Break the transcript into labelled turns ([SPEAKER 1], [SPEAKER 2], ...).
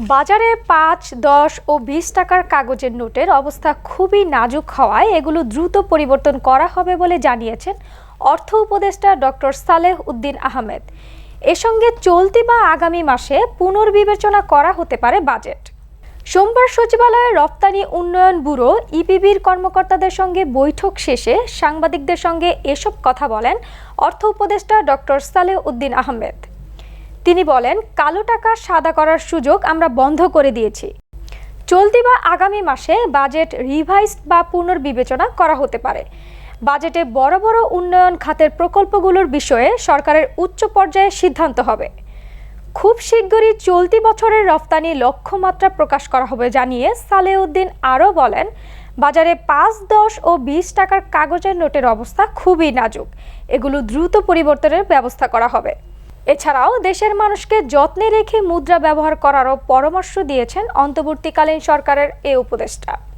[SPEAKER 1] বাজারে পাঁচ, দশ ও বিশ টাকার কাগজের নোটের অবস্থা খুবই নাজুক হওয়ায় এগুলো দ্রুত পরিবর্তন করা হবে বলে জানিয়েছেন অর্থ উপদেষ্টা ডক্টর সালেহ উদ্দিন আহমেদ। এ সঙ্গে চলতি বা আগামী মাসে পুনর্বিবেচনা করা হতে পারে বাজেট। সোমবার সচিবালয়ে রপ্তানি উন্নয়ন ব্যুরো ইপিবির কর্মকর্তাদের সঙ্গে বৈঠক শেষে সাংবাদিকদের সঙ্গে এসব কথা বলেন অর্থ উপদেষ্টা ডক্টর সালেহ উদ্দিন আহমেদ। তিনি বলেন, কালো টাকা সাদা করার সুযোগ আমরা বন্ধ করে দিয়েছি। চলতি বা আগামী মাসে বাজেট রিভাইজড বা পুনর্বিবেচনা করা হতে পারে। বাজেটে বড় বড় উন্নয়ন খাতের প্রকল্পগুলোর বিষয়ে সরকারের উচ্চ পর্যায়ে সিদ্ধান্ত হবে। খুব শীঘ্রই চলতি বছরের রফতানি লক্ষ্যমাত্রা প্রকাশ করা হবে জানিয়ে সালেউদ্দিন আরও বলেন, বাজারে পাঁচ, দশ ও বিশ টাকার কাগজের নোটের অবস্থা খুবই নাজুক। এগুলো দ্রুত পরিবর্তনের ব্যবস্থা করা হবে। এছাড়াও দেশের মানুষকে যত্নে রেখে মুদ্রা ব্যবহার করারও পরামর্শ দিয়েছেন অন্তর্বর্তীকালীন সরকারের এ উপদেষ্টা।